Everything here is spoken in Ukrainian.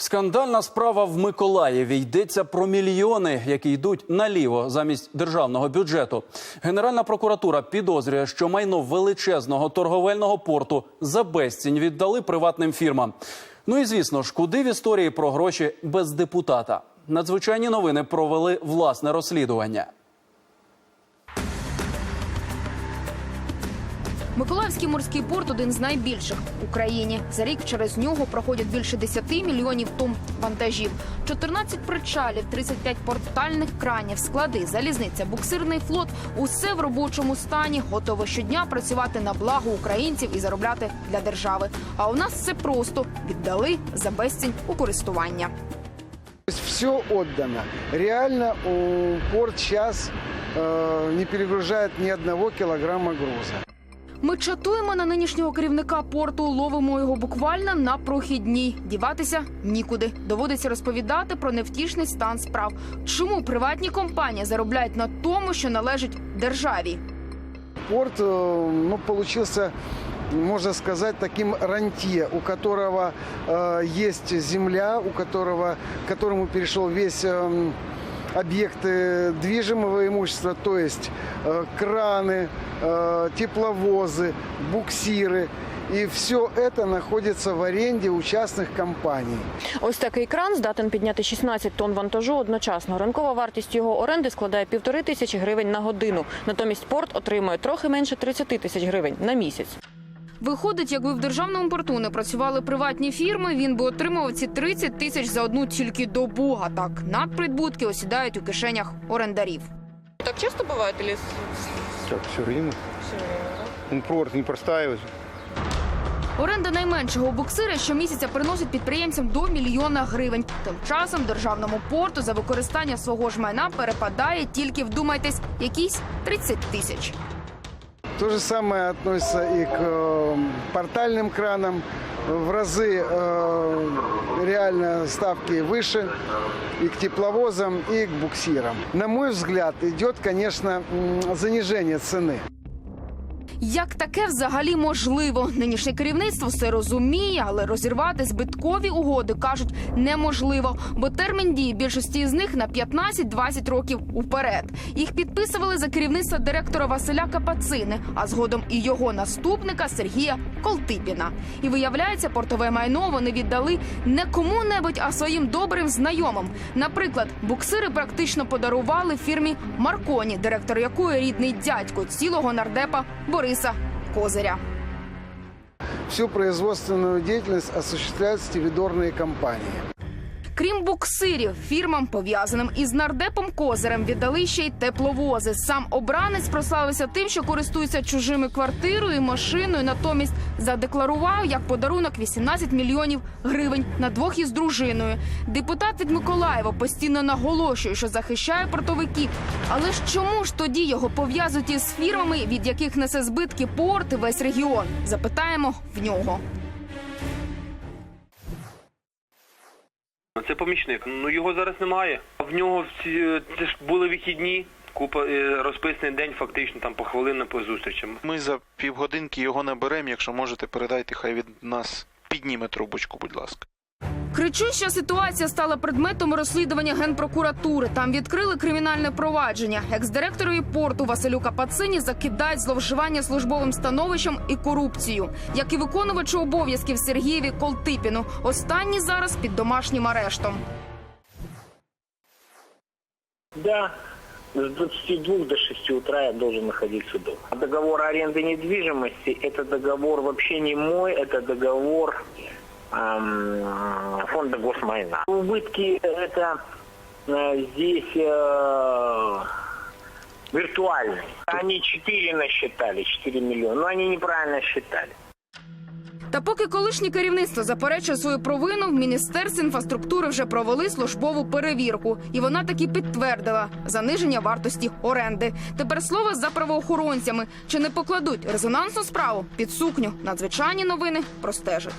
Скандальна справа в Миколаєві йдеться про мільйони, які йдуть наліво замість державного бюджету. Генеральна прокуратура підозрює, що майно величезного торговельного порту за безцінь віддали приватним фірмам. Ну і звісно ж, куди в історії про гроші без депутата? Надзвичайні новини провели власне розслідування. Миколаївський морський порт один з найбільших в Україні. За рік через нього проходять більше 10 мільйонів тонн вантажів, 14 причалів, 35 портальних кранів, склади, залізниця, буксирний флот усе в робочому стані, готове щодня працювати на благо українців і заробляти для держави. А у нас все просто віддали за безцінь у користування. Все отдано. Реально порт сейчас э, не перегружает ни одного килограмма груза. Ми чатуємо на нинішнього керівника порту, ловимо його буквально на прохідній. Діватися нікуди. Доводиться розповідати про невтішний стан справ. Чому приватні компанії заробляють на тому, що належить державі? Порт э, ну, получился, можно сказать, таким рантье, у которого э, есть земля, у которого, к которому перешел весь э, объект э, движимого имущества, то есть э, краны, э, тепловозы, буксиры. И все это находится в аренде у частных компаний. Ось такий кран здатен підняти 16 тонн вантажу одночасно. Ринкова вартість його оренди складає півтори тисячі гривень на годину. Натомість порт отримує трохи менше 30 тисяч гривень на місяць. Виходить, якби в державному порту не працювали приватні фірми, він би отримував ці 30 тисяч за одну тільки добу. А так надприбутки осідають у кишенях орендарів. Так часто буває, или Так, все время. Ну, порт непростая. вот. Оренда найменшого буксира щомісяця приносить підприємцям до мільйона гривень. Тим часом державному порту за використання свого ж майна перепадає тільки вдумайтесь, якісь 30 тисяч. То же самое относится и к э, портальным кранам. В разы э, реально ставки выше и к тепловозам, и к буксирам. На мой взгляд, идет, конечно, занижение цены. Як таке взагалі можливо? Нинішнє керівництво все розуміє, але розірвати збиткові угоди кажуть неможливо, бо термін дії більшості з них на 15-20 років уперед. Їх підписували за керівництва директора Василя Капацини, а згодом і його наступника Сергія Колтипіна. І виявляється, портове майно вони віддали не кому-небудь, а своїм добрим знайомим. Наприклад, буксири практично подарували фірмі Марконі, директор якої рідний дядько цілого нардепа Бориса Козыря. Всю производственную деятельность осуществляют стивидорные компании. Крім буксирів, фірмам, пов'язаним із нардепом Козирем, віддали ще й тепловози. Сам обранець прославився тим, що користується чужими квартирою і машиною. Натомість задекларував як подарунок 18 мільйонів гривень на двох із дружиною. Депутат від Миколаєва постійно наголошує, що захищає портовиків. Але ж чому ж тоді його пов'язують із фірмами, від яких несе збитки порт і весь регіон? Запитаємо в нього. Це помічник. Ну його зараз немає. В нього всі це ж були вихідні. Купа е, розписаний день, фактично там по хвилинам по зустрічам. Ми за півгодинки його наберемо. Якщо можете, передайте, хай від нас підніме трубочку, будь ласка. Кричуща ситуація стала предметом розслідування генпрокуратури. Там відкрили кримінальне провадження. Екс-директорові порту Василю Капацині закидають зловживання службовим становищем і корупцію, як і виконувачу обов'язків Сергієві Колтипіну. Останній зараз під домашнім арештом. Да, с 22 до 6 утра я должен находиться дома. Договор аренды недвижимости – это договор вообще не мой, это договор эм, фонда госмайна. Убытки – это э, здесь э, виртуальные. Они 4 насчитали, 4 миллиона, но они неправильно считали. Та поки колишнє керівництво заперечує свою провину, в міністерстві інфраструктури вже провели службову перевірку, і вона таки підтвердила заниження вартості оренди. Тепер слово за правоохоронцями чи не покладуть резонансну справу під сукню. Надзвичайні новини простежать.